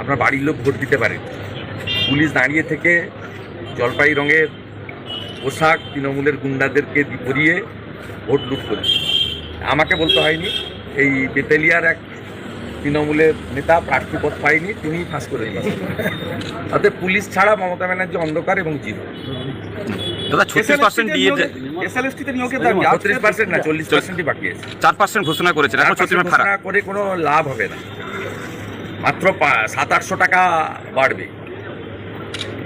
আপনার বাড়ির লোক ভোট দিতে পারেন পুলিশ দাঁড়িয়ে থেকে জলপাই রঙের পোশাক তৃণমূলের গুন্ডাদেরকে পরিয়ে ভোট লুট করেছে আমাকে বলতে হয়নি এই বেতেলিয়ার এক তৃণমূলের নেতা প্রার্থীপদ পায়নি তিনি ফাঁস করে দিয়েছেন। অর্থাৎ পুলিশ ছাড়া মমতা ব্যানার্জি অন্ধকার এবং জিরো দাদা ছত্রিশ পার্সেন্ট দিয়ে ছত্রিশ পার্সেন্ট না চল্লিশ পার্সেন্টই বাকি আছে। চার পার্সেন্ট ঘোষণা করেছেন এখন ঘোষণা করে কোনো লাভ হবে না। মাত্র সাত আটশো টাকা বাড়বে।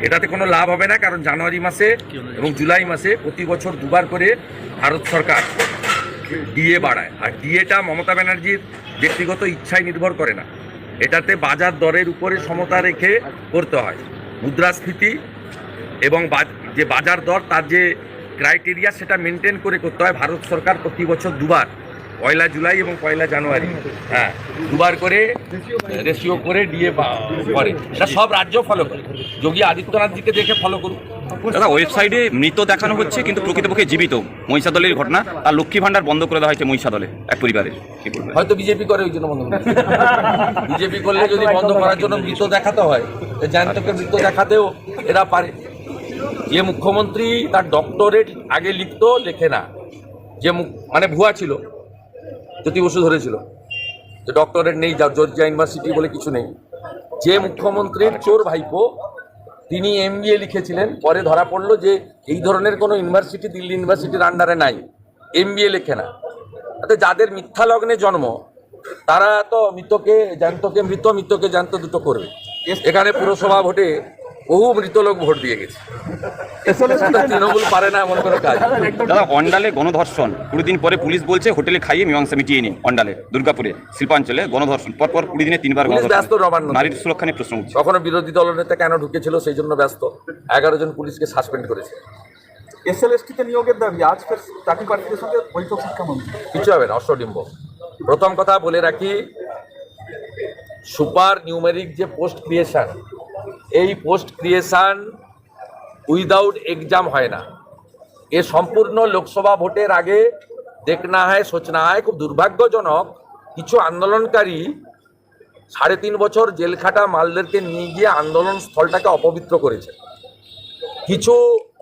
এটাতে কোনো লাভ হবে না কারণ জানুয়ারি মাসে এবং জুলাই মাসে প্রতি বছর দুবার করে ভারত সরকার ডিএ বাড়ায়। আর ডিএটা মমতা ব্যানার্জির ব্যক্তিগত ইচ্ছায় নির্ভর করে না। এটাতে বাজার দরের উপরে সমতা রেখে করতে হয়। মুদ্রাস্ফীতি এবং যে বাজার দর তার যে ক্রাইটেরিয়া সেটা মেনটেন করে করতে হয়। ভারত সরকার প্রতি বছর দুবার। পয়লা জুলাই এবং পয়লা জানুয়ারি। হ্যাঁ দুবার করে রেশিও করে ডিএ করে। এটা সব রাজ্য ফলো করে। যোগী আদিত্যনাথজিকে দেখে ফলো করুক দাদা ওয়েবসাইটে মৃত দেখানো হচ্ছে কিন্তু প্রকৃতপক্ষে জীবিত মহিষাদলের ঘটনা। আর লক্ষ্মী ভান্ডার বন্ধ করে দেওয়া হয়েছে মহিষাদলে এক পরিবারে। হয়তো বিজেপি করে ওই জন্য বন্ধ করে বিজেপি করলে যদি বন্ধ করার জন্য মৃত দেখাতে হয় জ্যান্তকে মৃত দেখাতেও এরা পারে। যে মুখ্যমন্ত্রী তার ডক্টরেট আগে লিখতো লেখে না। যে মুখ- মানে ভুয়া ছিল। জ্যোতি বসু ধরেছিল যে ডক্টরেট নেই জর্জিয়া ইউনিভার্সিটি বলে কিছু নেই। যে মুখ্যমন্ত্রীর চোর ভাইপো, তিনি এমবিএ লিখেছিলেন। পরে ধরা পড়ল যে এই ধরনের কোনো ইউনিভার্সিটি দিল্লি ইউনিভার্সিটির আন্ডারে নাই। এমবিএ লেখে না। অর্থাৎ যাদের মিথ্যা লগ্নে জন্ম, তারা তো মৃতকে জ্যান্তকে মৃত, মৃতকে জ্যান্ত দুটো করবে। এখানে পুরসভা ভোটে বহু মৃত লোক ভোট দিয়ে গেছে। তৃণমূল পারে না এমন কোনো কাজ। দাদা অন্ডালে গণধর্ষণ। কুড়ি দিন পরে পুলিশ বলছে হোটেলে খাইয়ে মীমাংসা মিটিয়ে নিন অন্ডালে দুর্গাপুরে শিল্পাঞ্চলে গণধর্ষণ। পরপর কুড়ি দিনে তিনবার ব্যস্ত নবান্ন নারীর সুরক্ষা নিয়ে প্রশ্ন উঠছে। কখনো বিরোধী দলনেতা কেন ঢুকেছিল সেই জন্য ব্যস্ত। এগারো জন পুলিশকে সাসপেন্ড করেছে। এসএলএসটিতে নিয়োগের দাবি আজ ফের চাকরি প্রার্থীদের সঙ্গে বৈঠক শিক্ষামন্ত্রী। কিছু হবে না অশ্বডিম্ব প্রথম কথা বলে রাখি সুপার নিউমেরিক যে পোস্ট ক্রিয়েশন এই পোস্ট ক্রিয়েশন উইদাউট এক্সাম হয় না। এ সম্পূর্ণ লোকসভা ভোটের আগে দেখনা হয় সোচনা হয় খুব দুর্ভাগ্যজনক কিছু আন্দোলনকারী সাড়ে তিন বছর জেলখাটা মালদেরকে নিয়ে গিয়ে আন্দোলন স্থলটাকে অপবিত্র করেছে। কিছু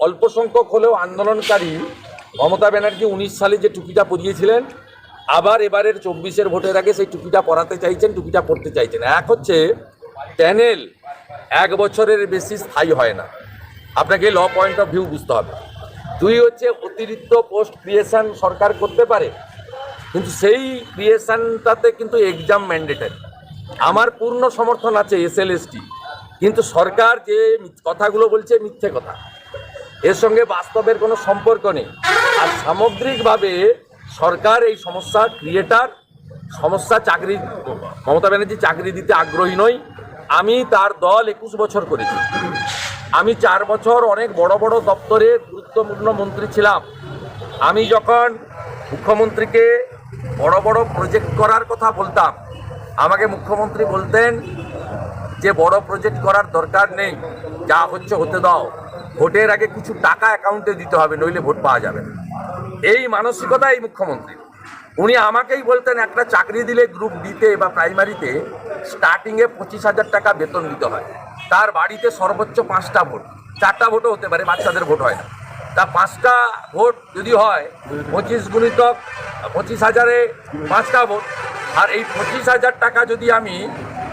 অল্প সংখ্যক হলেও আন্দোলনকারী মমতা ব্যানার্জি উনিশ সালে যে টুপিটা পরিয়েছিলেন, আবার এবারের চব্বিশের ভোটের আগে সেই টুপিটা পরাতে চাইছেন, টুপিটা পরতে চাইছেন। এক হচ্ছে, প্যানেল এক বছরের বেশি স্থায়ী হয় না। আপনাকে ল পয়েন্ট অফ ভিউ বুঝতে হবে। দুই হচ্ছে অতিরিক্ত পোস্ট ক্রিয়েশন সরকার করতে পারে, কিন্তু সেই ক্রিয়েশনটাতে কিন্তু এক্সাম ম্যান্ডেটারি আমার পূর্ণ সমর্থন আছে এসএলএসটি কিন্তু সরকার যে কথাগুলো বলছে মিথ্যে কথা। এর সঙ্গে বাস্তবের কোনো সম্পর্ক নেই। আর সামগ্রিকভাবে সরকার এই সমস্যা ক্রিয়েটার সমস্যা চাকরি, মমতা ব্যানার্জি চাকরি দিতে আগ্রহী নই আমি তার দল একুশ বছর করেছি। আমি চার বছর অনেক বড় বড় দপ্তরে গুরুত্বপূর্ণ মন্ত্রী ছিলাম। আমি যখন মুখ্যমন্ত্রীকে বড় বড় প্রজেক্ট করার কথা বলতাম, আমাকে মুখ্যমন্ত্রী বলতেন যে, বড় প্রজেক্ট করার দরকার নেই, যা হচ্ছে হতে দাও। ভোটের আগে কিছু টাকা অ্যাকাউন্টে দিতে হবে, নইলে ভোট পাওয়া যাবে এই মানসিকতা এই মুখ্যমন্ত্রী উনি আমাকেই বলতেন, একটা চাকরি দিলে গ্রুপ ডিতে বা প্রাইমারিতে স্টার্টিংয়ে পঁচিশ হাজার টাকা বেতন দিতে হয়। তার বাড়িতে সর্বোচ্চ পাঁচটা ভোট। চারটা ভোটও হতে পারে, বাচ্চাদের ভোট হয় না। তা পাঁচটা ভোট যদি হয়, পঁচিশ গুণিতক পঁচিশ হাজারে পাঁচটা ভোট। আর এই পঁচিশ হাজার টাকা যদি আমি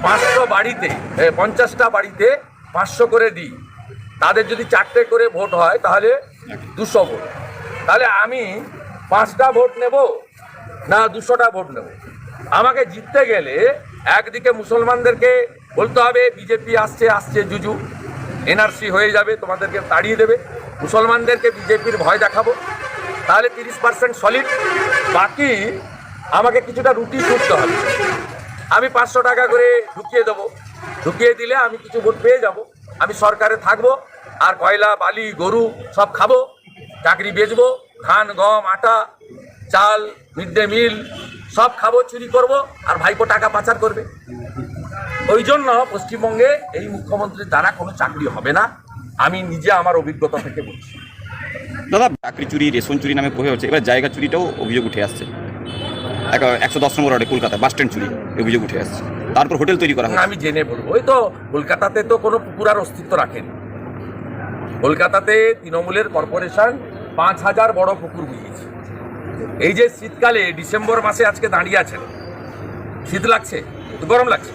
পাঁচশো বাড়িতে পঞ্চাশটা বাড়িতে পাঁচশো করে দিই, তাদের যদি চারটে করে ভোট হয়, তাহলে দুশো ভোট। তাহলে আমি পাঁচটা ভোট নেব। না দুশোটা ভোট নেব। আমাকে জিততে গেলে একদিকে মুসলমানদেরকে বলতে হবে, বিজেপি আসছে আসছে জুজু, এনআরসি হয়ে যাবে, তোমাদেরকে তাড়িয়ে দেবে। মুসলমানদেরকে বিজেপির ভয় দেখাবো। তাহলে তিরিশ পার্সেন্ট সলিড বাকি আমাকে কিছুটা রুটি ছুটতে হবে। আমি পাঁচশো টাকা করে ঢুকিয়ে দেবো। ঢুকিয়ে দিলে আমি কিছু ভোট পেয়ে যাব। আমি সরকারে থাকব, আর কয়লা, বালি, গরু সব খাব, চাকরি বেচবো, ধান, গম, আটা চাল মিড ডে মিল সব খাব চুরি করব আর ভাইপো টাকা পাচার করবে। ওই জন্য পশ্চিমবঙ্গে এই মুখ্যমন্ত্রীর দ্বারা কোনো চাকরি হবে না। আমি নিজে আমার অভিজ্ঞতা থেকে বলছি। দাদা চাকরি চুরি রেশন চুরি নামে কহে হচ্ছে। এবার জায়গা চুরিটাও অভিযোগ উঠে আসছে। এক- একশো দশ নম্বর ওয়ার্ডে কলকাতা বাস স্ট্যান্ড চুরি অভিযোগ উঠে আসছে। তারপর হোটেল তৈরি করা আমি জেনে বলব। ওই তো কলকাতাতে তো কোনো পুকুর আর অস্তিত্ব রাখেনি। কলকাতাতে তৃণমূলের কর্পোরেশন পাঁচ হাজার বড় পুকুর বুঝিয়েছে। এই যে শীতকালে, ডিসেম্বর মাসে আজকে দাঁড়িয়ে আছেন, শীত লাগছে গরম লাগছে,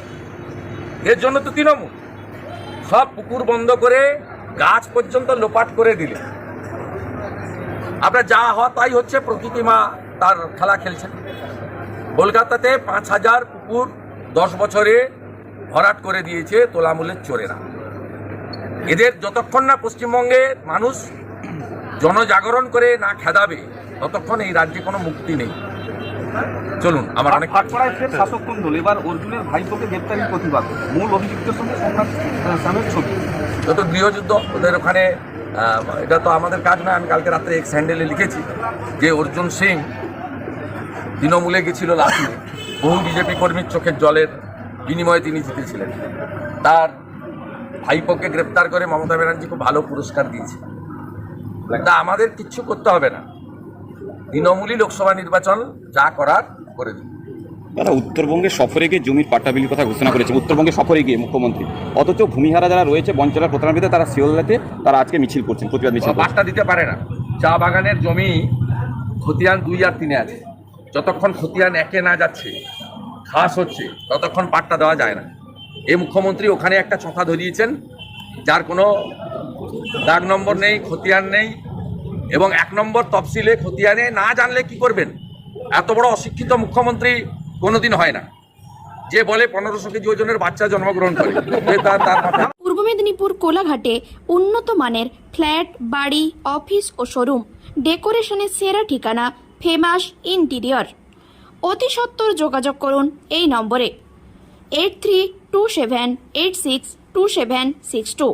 এর জন্য তো তৃণমূল। সব পুকুর বন্ধ করে গাছ পর্যন্ত লোপাট করে দিলে। আপনার যা হওয়া তাই হচ্ছে, প্রকৃতি মা তার খেলা খেলছেন। কলকাতাতে পাঁচ হাজার পুকুর দশ বছরে ভরাট করে দিয়েছে তোলামূলের চোরেরা। এদের যতক্ষণ না পশ্চিমবঙ্গে মানুষ জনজাগরণ করে না খেদাবে ততক্ষণ এই রাজ্যে কোনো মুক্তি নেই। চলুন আমার অনেক ফের শাসক কোন দল এবার অর্জুনের ভাইপোকে গ্রেপ্তারির প্রতিবাদ। মূল অভিযুক্তের সঙ্গে স্বামীর ছবি। যত গৃহযুদ্ধ ওদের ওখানে এটা তো আমাদের কাজ নয় আমি কালকে রাত্রে এক্স হ্যান্ডেলে লিখেছি যে অর্জুন সিং তৃণমূলে গেছিল লাফিয়ে বহু বিজেপি কর্মীর চোখের জলের বিনিময়ে তিনি জিতেছিলেন। তার ভাইপোকে গ্রেপ্তার করে মমতা ব্যানার্জি খুব ভালো পুরস্কার দিয়েছে তা আমাদের কিচ্ছু করতে হবে না। তৃণমূলই লোকসভা নির্বাচন যা করার করে দিন দাদা উত্তরবঙ্গে সফরে গিয়ে জমির পাট্টা বিলির কথা ঘোষণা করেছে। উত্তরবঙ্গে সফরে গিয়ে মুখ্যমন্ত্রী। অথচ ভূমিহারা যারা রয়েছে বঞ্চনার প্রতারণাবিতে তারা শিওলাতে তারা আজকে মিছিল করছেন প্রতিবাদ মিছিল। পাট্টা দিতে পারে না। চা বাগানের জমি খতিয়ান দুই আর তিনে আছে। যতক্ষণ খতিয়ান একে না যাচ্ছে ঘাস হচ্ছে ততক্ষণ পাট্টা দেওয়া যায় না। এই মুখ্যমন্ত্রী ওখানে একটা চোখা ধরিয়েছেন যার কোনো দাগ নম্বর নেই খতিয়ান নেই এবং এক নম্বর তফসিলে খতিয়ানে না জানলে কি করবেন? এত বড় অশিক্ষিত মুখ্যমন্ত্রী কোনোদিন হয় না। যে বলে পনেরোশো কেজি ওজনের বাচ্চা জন্মগ্রহণ করে তার তার পূর্ব মেদিনীপুর কোলাঘাটে উন্নত মানের ফ্ল্যাট, বাড়ি, অফিস ও শোরুম, ডেকোরেশনের সেরা ঠিকানা ফেমাস ইন্টিরিয়র। অতি সত্বর যোগাযোগ করুন এই নম্বরে। Eight three two seven eight six two seven six two.